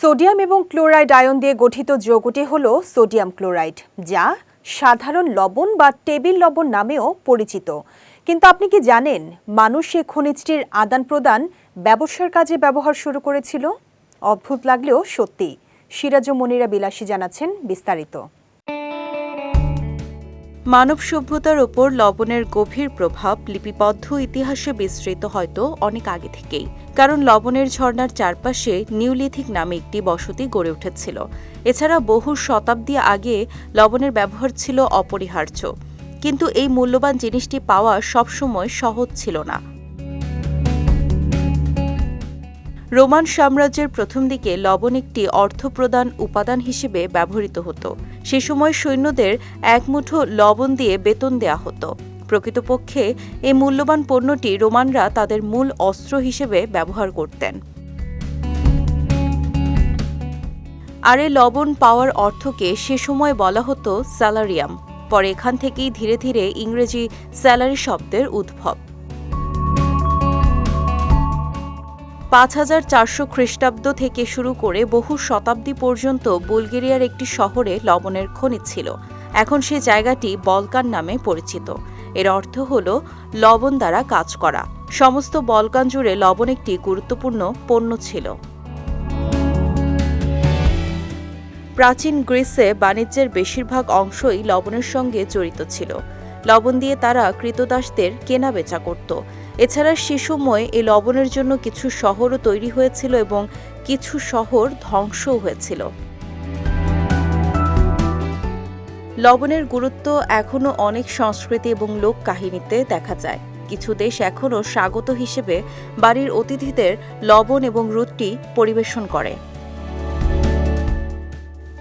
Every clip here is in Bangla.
সোডিয়াম এবং ক্লোরাইড আয়ন দিয়ে গঠিত যৌগটি হল সোডিয়াম ক্লোরাইড, যা সাধারণ লবণ বা টেবিল লবণ নামেও পরিচিত। কিন্তু আপনি কি জানেন মানুষ এই খনিজটির আদান প্রদান ব্যবসার কাজে ব্যবহার শুরু করেছিল? অদ্ভুত লাগলেও সত্যি। সিরাজ মনিরা বিলাসী জানাচ্ছেন বিস্তারিত। মানব সভ্যতার ওপর লবণের গভীর প্রভাব লিপিবদ্ধ ইতিহাসে বিস্তৃত হয়তো অনেক আগে থেকেই, কারণ লবণের ঝর্ণার চারপাশে নিউলিথিক নামে একটি বসতি গড়ে উঠেছিল। এছাড়া বহু শতাব্দী আগে লবণের ব্যবহার ছিল অপরিহার্য। কিন্তু এই মূল্যবান জিনিসটি পাওয়া সবসময় সহজ ছিল না। রোমান সাম্রাজ্যের প্রথম দিকে লবণ একটি অর্থপ্রদান উপাদান হিসেবে ব্যবহৃত হতো। সে সময় সৈন্যদের এক মুঠো লবণ দিয়ে বেতন দেয়া হতো। প্রকৃতপক্ষে এই মূল্যবান পণ্যটি রোমানরা তাদের মূল অস্ত্র হিসেবে ব্যবহার করতেন। আর এই লবণ পাওয়ার অর্থকে সে সময় বলা হতো স্যালারিয়াম। পরে এখান থেকেই ধীরে ধীরে ইংরেজি স্যালারি শব্দের উদ্ভব। পাঁচ হাজার চারশো খ্রিস্টাব্দ থেকে শুরু করে বহু শতাব্দী পর্যন্ত বুলগেরিয়ার একটি শহরে লবণের খনি ছিল। এখন সে জায়গাটি বলকান নামে পরিচিত। এর অর্থ হল লবণ দ্বারা কাজ করা। সমস্ত বলকান জুড়ে লবণ একটি গুরুত্বপূর্ণ পণ্য ছিল। প্রাচীন গ্রিসে বাণিজ্যের বেশিরভাগ অংশই লবণের সঙ্গে জড়িত ছিল। লবণ দিয়ে তারা কৃতদাসদের কেনা বেচা করত। এছাড়া সে সময় এই লবণের জন্য কিছু শহরও তৈরি হয়েছিল এবং কিছু শহর ধ্বংসও হয়েছিল। লবণের গুরুত্ব এখনও অনেক সংস্কৃতি এবং লোক কাহিনীতে দেখা যায়। কিছু দেশ এখনও স্বাগত হিসেবে বাড়ির অতিথিদের লবণ এবং রুটি পরিবেশন করে।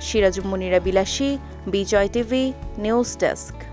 সিরাজুম মুনিরা বিলাসী, বিজয় টিভি, নিউজ ডেস্ক।